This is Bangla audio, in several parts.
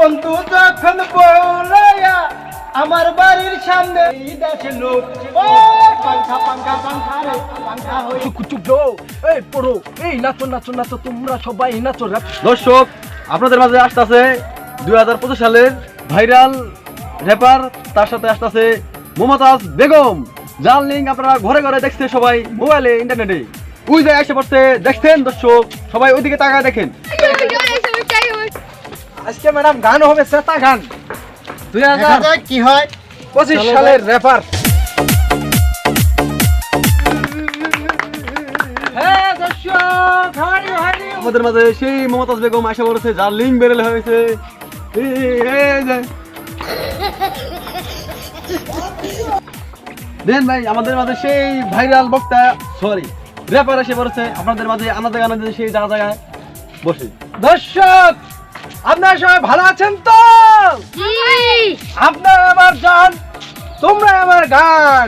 বন্ধু যখন বলাইয়া আমার বাড়ির সামনে এই দেশে ও পাঙ্খা পাঙ্খা পাঙ্খা রে পাঙ্খা হই চুপ চুপ এই পড়ো এই নাচো নাচো নাচো তোমরা সবাই নাচো rap দর্শক আপনাদের মাঝে আসতেছে দুই হাজার পঁচিশ সালের ভাইরাল র্যাপার তার সাথে আসতেছে মমতাজ বেগম। যার লিঙ্ক আপনারা ঘরে ঘরে দেখছে সবাই মোবাইলে ইন্টারনেটে। ওই যে এসে পড়ছে দেখছেন দর্শক? সবাই ওইদিকে তাকায় দেখেন। আজকে ম্যাডাম গান হবে গান। দুই হাজার কি হয়। পঁচিশ সালের আমাদের মাঝে সেই মমতাজ বেগম এসে পড়েছে যার লিঙ্ক বেরেল হয়েছে। দেন ভাই আমাদের মাঝে সেই ভাইরাল বক্তা সরি র্যাপার এসে পড়েছে। আপনাদের মাঝে আনাদে আনাদে সেই জায়গা জায়গায় বসে। দর্শক আপনারা সবাই ভালো আছেন তো? আপনারা আমার জান তোমরা আমার গান।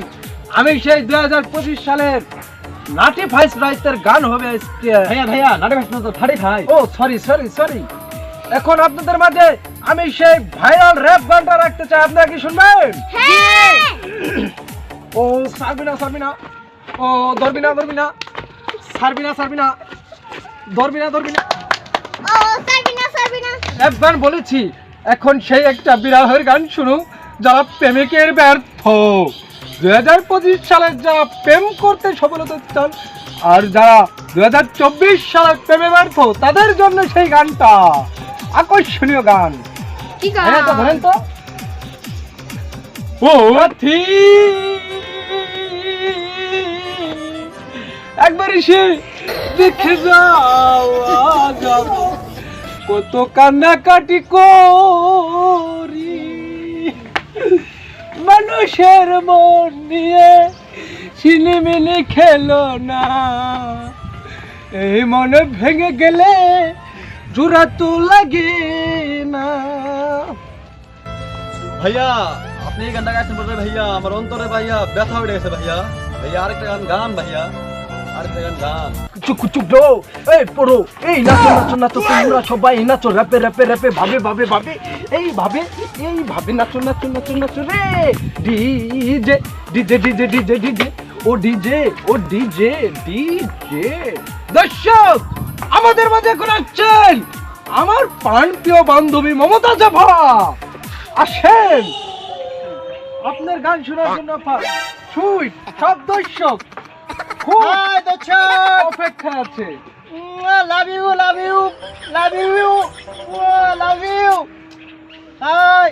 আমি সেই দুই হাজার পঁচিশ সালের নাটি ফাইস রাইতের গান হবে ভাইয়া ভাইয়া নাটক আসলে তো ও সরি সরি সরি এখন আপনাদের মাঝে আমি সেই ভাইরাল র্যাপ গানটা রাখতে চাই। আপনারা কি শুনবেন? ও সারবিনা সারবিনা। ও ধরবিনা ধরবিনা সারবিনা সারবিনা। ধরবিনা ধরবিনা গান বলেছি এখন সেই একটা বিরাহের গান শুনু যারা প্রেমিকের ব্যর্থ। দু হাজার পঁচিশ সালে যারা প্রেম করতে সফলতা চান আর যারা দু হাজার চব্বিশ সালে প্রেমে ব্যর্থ তাদের জন্য সেই গানটা আকর্ষণীয় গান। হ্যাঁ তো ধরেন তো। ও একবার এসে দেখে যাও কত কান্নাকাটি করি। মানুষের মন নিয়ে ছিনিমিনি খেলো না। এই মনে ভেঙে গেলে জোড়া তো লাগে না। ভাইয়া, আপনি এই গানটা গাইছেন ভাইয়া, আমার অন্তরে ভাইয়া ব্যথা উঠে গেছে ভাইয়া। ভাইয়া আরেকটা গান গান ভাইয়া। আরেকটা গান গান চুপ চুপ গো এই পড়ো। এই নাচো নাচো নাচো তোমরা সবাই নাচো র্যাপে র্যাপে র্যাপে ভাবে ভাবে ভাবে। এই ভাবে এই ভাবে নাচো নাচো নাচো নাচো রে। DJ DJ DJ DJ DJ. ও ডিজে ও ডিজে ডিজে। দর্শক আমাদের মাঝে এখন আসছেন আমার প্রাণ প্রিয় বান্ধবী মমতা জাভা। আসেন। আপনার গান শোনার জন্য সুইট সব দর্শক। খুব হাই দর্শক অপেক্ষা আছে। Love you love you love you love you hi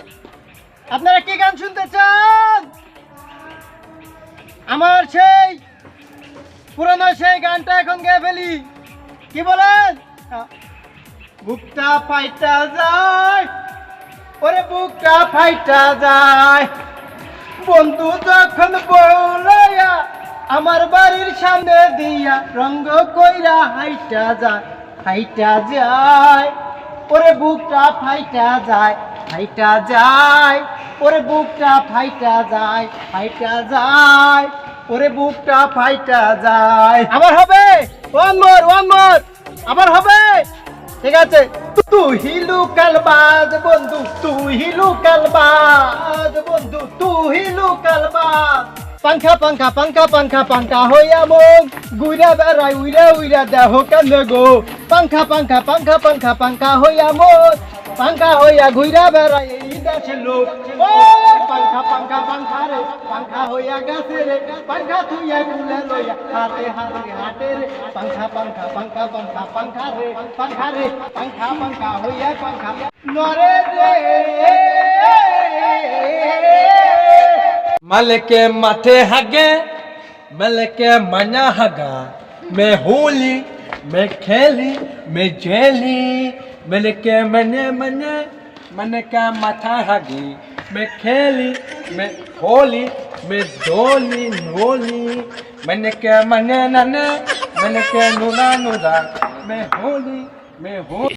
আপনারা কি গান শুনতে চান? আমার সেই পুরনো সেই গানটা এখন গেয়ে ফেলি। কি বলেন? বুকটা ফাইটা যায়। ওরে বুকটা ফাইটা যায়। বন্ধু যখন বলাইয়া আমার বাড়ির সামনে দিয়া রঙ্গ কইরা হাইটা যায় হাইটা যায়, ওরে বুকটা ফাইটা যায় ফাইটা যায়, ওরে বুকটা ফাইটা যায় ফাইটা যায়, ওরে বুকটা ফাইটা যায়। আবার হবে ওয়ান মোর ওয়ান মোর আবার হবে। ঠিক আছে, তুই হিলু কালবাজ বন্ধু, তুই হিলু কালবাজ বন্ধু, তুই হিলু কালবাজ পাঙ্খা পাঙ্খা পাঙ্খা পাঙ্খা পাঙ্খা হইয়া মন গুইরা বেড়াই উইরা উইরা দেহ কেন গো পাঙ্খা পাঙ্খা পাঙ্খা পাঙ্খা পাঙ্খা হইয়া মন পাঙ্খা হইয়া ঘুইরা বেড়াই এই দেশের লোক পাঙ্খা পাঙ্খা পাঙ্খা রে পাঙ্খা হইয়া গাছে রে পাঙ্খা থুইয়া কুলে লইয়া হাতে হাতে হাতে রে পাঙ্খা পাঙ্খা পাঙ্খা পাঙ্খা রে পাঙ্খা রে পাঙ্খা পাঙ্খা হইয়া পাঙ্খা নরে রে ಮಲಕೆ ಮತೆ ಹಗೆ, ಮಲಕೆ ಮನ ಹಗ. ಮೇ ಹೋಲಿ, ಮೇ ಖೇಲಿ, ಮೇ ಜೇಲಿ. ಮಲಕೆ ಮನೆ ಮನೆ ಮನಕ ಮಥ ಹಗಿ. ಮೇ ಖೇಲಿ, ಮೇ ಹೋಲಿ, ಮೇ ಧೋಲಿ ನೋಲಿ. ಮನಕೆ ಮನೆ ನನ ಮನಕೆ ನುರ ನುರ ಮೇ ಹೋಲಿ ಮೇ ಹೋಲಿ